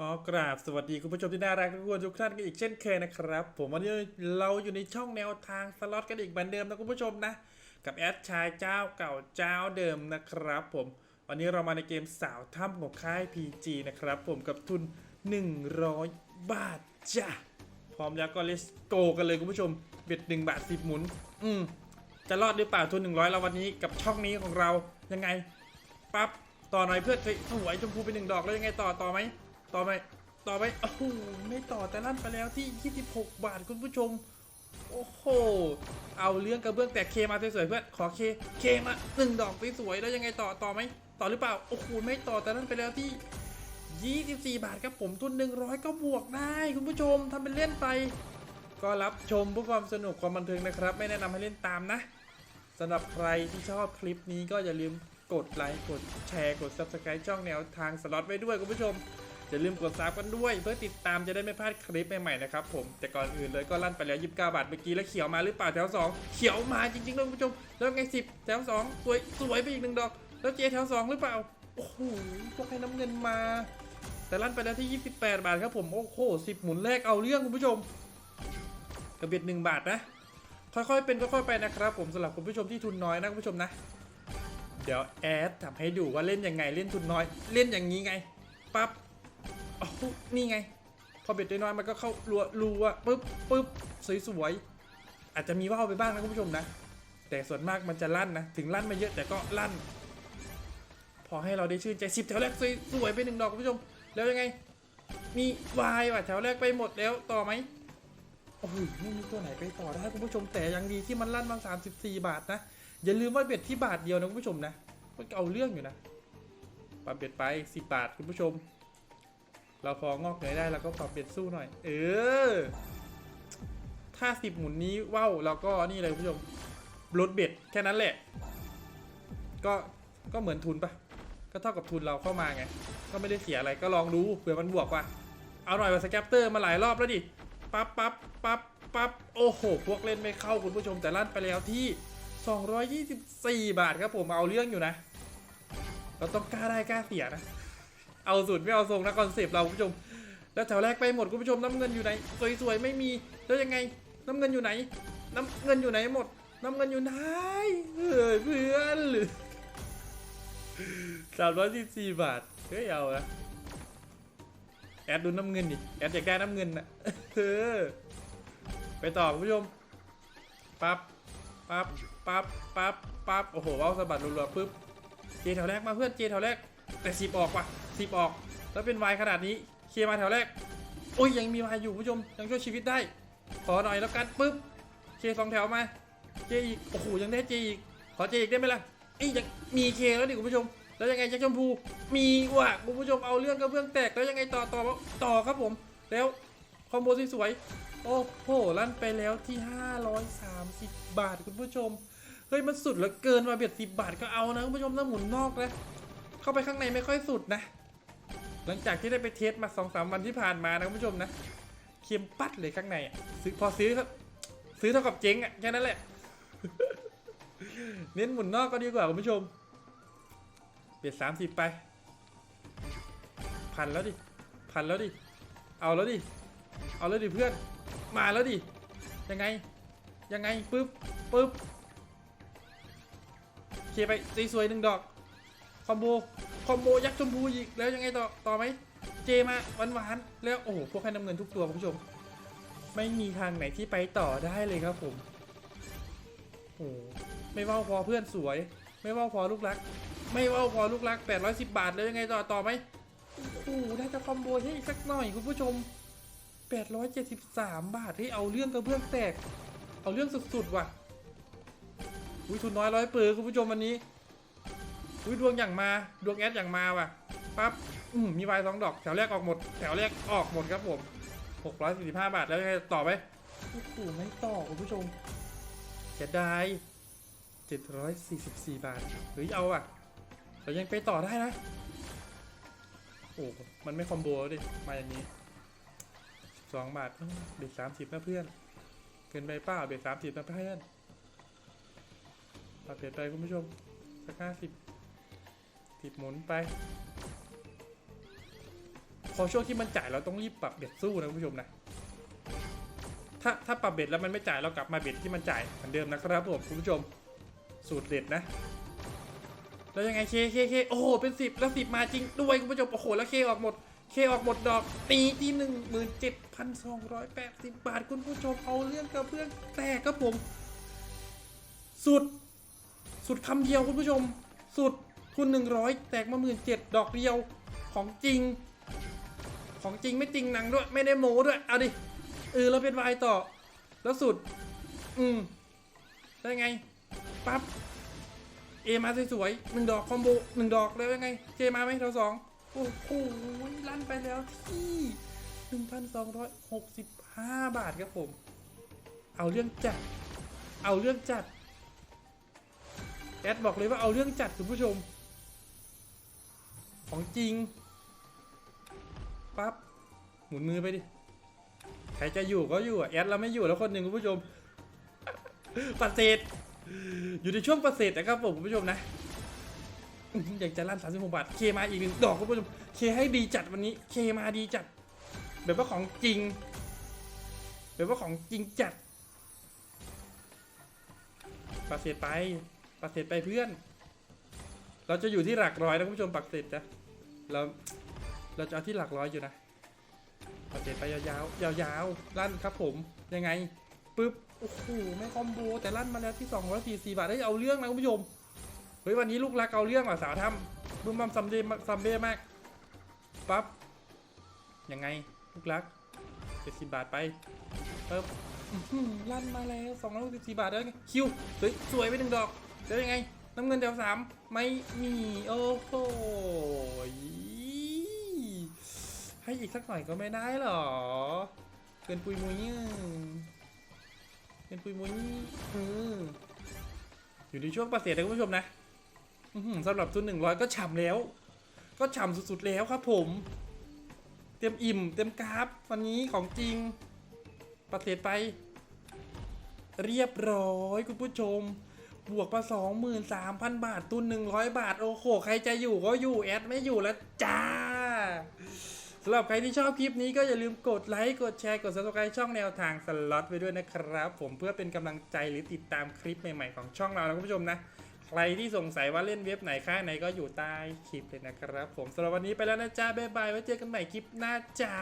ก็กราบสวัสดีคุณผู้ชมที่น่ารักทุกคนทุกท่านกันอีกเช่นเคยนะครับ ผมวันนี้เราอยู่ในช่องแนวทางสล็อตกันอีกเหมือนเดิมนะคุณผู้ชมนะ กับแอดชายเจ้าเก่าเจ้าเดิมนะครับ ผมวันนี้เรามาในเกมสาวถ้ำของค่าย PG นะครับ ผมกับทุน 100 บาทจ้ะพร้อมแล้วก็เลสโกกันเลยคุณผู้ชมเบ็ด1บาท10หมุน อืมจะรอดหรือเปล่าทุน 100 เราวันนี้กับช่องนี้ของเรายังไงปั๊บต่อหน่อยเพื่อนสวยชมพูไปหนึ่งดอกแล้วยังไงต่อต่อไหม ต่อไหมต่อไหมโอ้โห ไม่ต่อแต่ลั่นไปแล้วที่ 26 บาทคุณผู้ชม โอ้โห เอาเรื่องกระเบื้องแต่เคมาสวยๆเพื่อน ขอเคเคมาหนึ่งดอกสวยๆแล้วยังไงต่อ ต่อไหม ต่อหรือเปล่า โอ้โห ไม่ต่อแต่ลั่นไปแล้วที่ 24 บาทครับผมทุน 100 ก็บวกได้คุณผู้ชมทำเป็นเล่นไป ก็รับชมเพื่อความสนุกความบันเทิงนะครับ ไม่แนะนำให้เล่นตามนะสำหรับใครที่ชอบคลิปนี้ก็อย่าลืมกดไลค์ กดแชร์ กด subscribe ช่องแนวทางสล็อตไว้ด้วยคุณผู้ชม อย่าลืมกดซับกันด้วย เพื่อติดตามจะได้ไม่พลาดคลิปใหม่ๆนะครับผมแต่ก่อนอื่นเลยก็ลั่นไปแล้ว 29 บาทเมื่อกี้แล้วเขียวมาหรือเปล่าแถว 2 เขียวมาจริงๆด้วยคุณผู้ชมแล้วไง 10 แถว 2 สวยสวยไปอีกหนึ่งดอก แล้วเจแถว 2 หรือเปล่าโอ้โหพวกให้น้ำเงินมา แต่ลั่นไปแล้วที่ 28 บาทครับผมโอ้โห10 หมุนแรกเอาเรื่องคุณผู้ชมกระเบียด1บาทนะค่อยๆ เป็นค่อยๆไปนะครับผมสำหรับคุณผู้ชมที่ทุนน้อยนะคุณผู้ชมนะ เดี๋ยวแอดทำให้ดูว่าเล่นยังไงเล่นทุนน้อย เล่นอย่างนี้ไงปั๊บ โอ้โหนี่ไง พอเบ็ดน้อยมันก็เข้ารัวรัวปึ๊บปึ๊บสวยๆอาจจะมีว่าวไปบ้างนะคุณผู้ชมนะ แต่ส่วนมากมันจะลั่นนะ ถึงลั่นมาเยอะแต่ก็ลั่น พอให้เราได้ชื่นใจสิบแถวแรกสวยๆไปหนึ่งดอกคุณผู้ชม แล้วยังไง มีวายว่ะแถวแรกไปหมดแล้วต่อไหมโอ้โหไม่มีตัวไหนไปต่อได้คุณผู้ชมแต่ยังดีที่มันลั่นมา34 บาทนะอย่าลืมว่าเบ็ดที่บาทเดียวนะคุณผู้ชมนะมันก็เอาเรื่องอยู่นะปรับเบ็ดไป10บาทคุณผู้ชม เราพองอกเงยได้เราก็ปรับเบ็ดสู้หน่อย เออ ถ้า10หมุนนี้ว้าวเราก็นี่เลยคุณผู้ชมลดเบ็ดแค่นั้นแหละ ก็ก็เหมือนทุนปะก็เท่ากับทุนเราเข้ามาไง ก็ไม่ได้เสียอะไรก็ลองดูเผื่อมันบวกว่ะเอาหน่อยว่าสแกปเตอร์มาหลายรอบแล้วดิปั๊บปั๊บปั๊บปั๊บโอ้โห พวกเล่นไม่เข้าคุณผู้ชมแต่ลั่นไปแล้วที่ 224 บาทครับผมเอาเรื่องอยู่นะ เราต้องกล้าได้กล้าเสียนะ เอาสุดไม่เอาทรงนะคอนเซปต์เราคุณผู้ชม แล้วแถวแรกไปหมดคุณผู้ชมน้ำเงินอยู่ไหนสวยๆไม่มีแล้วยังไงน้ำเงินอยู่ไหน น้ำเงินอยู่ไหนหมด น้ำเงินอยู่ไหนเฮ้ยเพื่อนหรือสามร้อยสิบสี่บาทเฮ้ยเอาละแอดดูน้ำเงินดิแอดอยากได้น้ำเงินนะเออไปต่อคุณผู้ชมปั๊บปั๊บปั๊บปั๊บปั๊บโอ้โหว้าวสะบัดรัวๆปึ๊บเจแถวแรกมาเพื่อนเจแถวแรก แต่สิบออกว่ะสิบออก แล้วเป็นวายขนาดนี้ เคมาแถวแรก โอ้ยยังมีวายอยู่คุณผู้ชม ยังช่วยชีวิตได้ ขอหน่อยแล้วกันปึ๊บ เคสองแถวมา เจอีก โอ้โหยังได้เจอีก ขอเจอีกได้ไหมล่ะอียังมีเคแล้วดิคุณผู้ชม แล้วยังไงแจ็คชมพู มีว่ะคุณผู้ชมเอาเรื่องกระเบื้องแตกแล้วยังไงต่อต่อต่อครับผม แล้วคอมโบสวยๆ โอ้โหลั่นไปแล้วที่ 530 บาทคุณผู้ชม เฮ้ยมันสุดเหลือเกินมาเบียดสิบาทก็เอานะคุณผู้ชมถ้าหมุนนอกนะ เข้าไปข้างในไม่ค่อยสุดนะ หลังจากที่ได้ไปเทสมา2องสามวันที่ผ่านมานะคุณผู้ชมนะเค็มปัดเลยข้างในซื้อพอซื้อครับซื้อเท่ากับเจ๊งอะแค่นั้นแหละ เน้นหมุนนอกก็ดีกว่าคุณผู้ชมเบียดสามสิบไป พันแล้วดิ พันแล้วดิ เอาแล้วดิ เอาแล้วดิเพื่อน มาแล้วดิ ยังไง ยังไงปึ๊บปึ๊บเคไปตีสวยหนึ่งดอก อมโบคอมโบยักษ์ชมพูอีกแล้วยังไงต่อต่อไหมเจมาหวานหวานแล้วโอ้โหพวกให้น้ำเงินทุกตัวคุณผู้ชม ไม่มีทางไหนที่ไปต่อได้เลยครับผมโอ้ไม่ว่าพอเพื่อนสวย ไม่ว่าพอลูกรัก ไม่ว่าพอลูกรัก 810 บาทแล้วยังไงต่อต่อไหมโอ้โหน่าจะคอมโบให้อีกสักหน่อยคุณผู้ชม 873 บาทให้เอาเรื่องกระเบื้องแตก เอาเรื่องสุดๆว่ะอุ้ยทุนน้อยร้อยเปือคุณผู้ชมวันนี้ อุ้ยดวงอย่างมาดวงแอดอย่างมาว่ะปั๊บมีวายสองดอกแถวแรกออกหมด แถวแรกออกหมดครับผม645บห้าบาทแล้วยังไงต่อไหมโอ้โหไม่ต่อคุณผู้ชมเสียดาย744บาทเฮ้ยเอาอะเรายังไปต่อได้นะโอ้มันไม่คอมโบดิมาอย่างนี้สองบาทเบ็ดสามสิบนะเพื่อนเกินไปเปล่าเบ็ดสามสิบนะเพื่อนปรับเปลี่ยนไปคุณผู้ชมสักห้าสิบ สิบหมุนไป พอช่วงที่มันจ่ายเราต้องรีบปรับเบ็ดสู้นะคุณผู้ชมนะ ถ้าถ้าปรับเบ็ดแล้วมันไม่จ่ายเรากลับมาเบ็ดที่มันจ่ายเหมือนเดิมนะครับผมคุณผู้ชม สูตรเด็ดนะแล้วยังไงเคเคเคโอ้โหเป็นสิบแล้วสิบมาจริงด้วยคุณผู้ชมโอ้โหแล้วเคออกหมดเคออกหมดดอกตีที่หนึ่งหมื่นเจ็ดพันสองร้อยแปดสิบบาทคุณผู้ชมเอาเรื่องกับเพื่อนแตกครับผม สุด สุดคำเดียวคุณผู้ชม สุด คุณหนึ่งร้อยแตกมาหมื่นเจ็ดดอกเดียวของจริง ของจริงไม่จริงหนังด้วย ไม่ได้โม้ด้วย เอาดิเออแล้วเป็นวายต่อ แล้วสุด อืมได้ไงปั๊บเอมาสวยๆหนึ่งดอกคอมโบหนึ่งดอกแล้วยังไง เจมาไหมเราสองโอ้โหลั่นไปแล้วที่หนึ่งพันสองร้อยหกสิบห้าบาทครับผม เอาเรื่องจัด เอาเรื่องจัด แอดบอกเลยว่าเอาเรื่องจัดคุณผู้ชม ของจริง ปั๊บ หมุนมือไปดิ ใครจะอยู่ก็อยู่อะแอดเราไม่อยู่แล้วคนหนึ่งคุณผู้ชมปฏิเสธอยู่ในช่วงปฏิเสธนะครับผมคุณผู้ชมนะอยากจะลั่น36บาท เคมาอีกหนึ่งดอกคุณผู้ชม เคให้ดีจัดวันนี้ เคมาดีจัด แบบว่าของจริง แบบว่าของจริงจัดปฏิเสธไปปฏิเสธไปเพื่อน เราจะอยู่ที่หลักร้อยนะคุณผู้ชมปฏิเสธนะเราเราจะเอาที่หลักร้อยอยู่นะปฏิเสธไปยาวๆยาวๆลั่นครับผมยังไงปึ๊บโอ้โหไม่คอมโบแต่ลั่นมาแล้วที่244บาทได้เอาเรื่องนะคุณผู้ชมเฮ้ยวันนี้ลูกรักเอาเรื่องว่ะสาวทำบึ้มบัมซัมเดย์ซัมเบ้มากปั๊บยังไงลูกรัก70บาทไปปึ๊บอื้อลั่นมาแล้ว264บาทแล้วคิวเฮ้ยสวยไปหนึ่งดอกแล้วยังไง น้ำเงินเดวสามไม่มี โอ้โหให้อีกสักหน่อยก็ไม่ได้หรอ เกินปุยมุยเนี่ยเกินปุยมุยอยู่ในช่วงประเสริฐนะคุณผู้ชมนะสำหรับทุนหนึ่งร้อยก็ฉ่ำแล้ว ก็ฉ่ำสุดๆแล้วครับผม เต็มอิ่ม เต็มกราฟวันนี้ของจริงประเสริฐไป เรียบร้อยคุณผู้ชม บวกมา23,000 บาทตุน 100 บาท โอ้โห ใครจะอยู่ก็อยู่ แอดไม่อยู่แล้วจ้าสำหรับใครที่ชอบคลิปนี้ก็อย่าลืมกดไลค์ กดแชร์ กด subscribe ช่องแนวทางสล็อตไว้ด้วยนะครับ ผมเพื่อเป็นกำลังใจหรือติดตามคลิปใหม่ๆของช่องเรานะคุณผู้ชมนะ ใครที่สงสัยว่าเล่นเว็บไหนค่าไหนก็อยู่ใต้คลิปเลยนะครับ ผมสำหรับวันนี้ไปแล้วนะจ้าบ๊ายบายไว้เจอกันใหม่คลิปหน้าจ้า